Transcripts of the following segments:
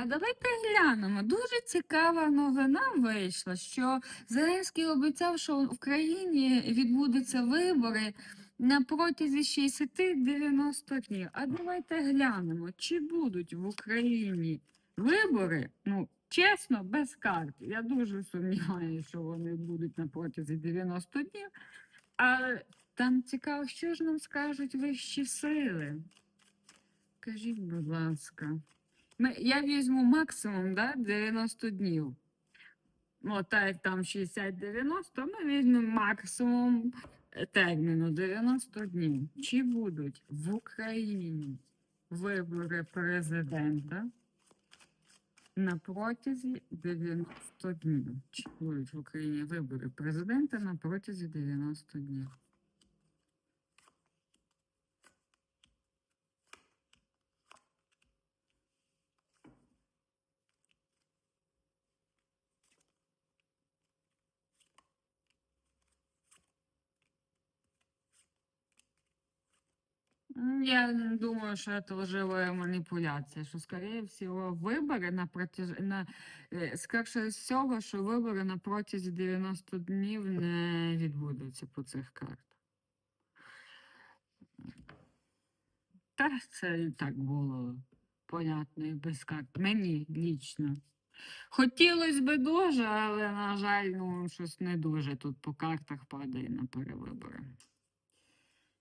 А давайте глянемо. Дуже цікава новина вийшла, що Зеленський обіцяв, що в країні відбудуться вибори на протязі 60-90 днів. А давайте глянемо, чи будуть в Україні вибори. Ну, чесно, без карт. Я дуже сумніваюся, що вони будуть на протязі 90 днів. Але там цікаво, що ж нам скажуть вищі сили. Кажіть, будь ласка. Ми, я візьму максимум да, 90 днів. Ну, так як там 60-90, ми візьмемо максимум е, терміну 90 днів. Чи будуть в Україні вибори президента на протязі 90 днів? Чи будуть в Україні вибори президента на протязі 90 днів? Я не думаю, что это лживая манипуляция, что, скорее всего, выборы на протяж... на... е, скоріше всього, що вибори на протязі 90 днів не відбудуться по цих картах. Та це і так було понятно і без карт. Мені лічно. Хотілося би дуже, але, на жаль, ну, щось не дуже тут по картах падає на перевибори.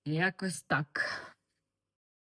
Якось так.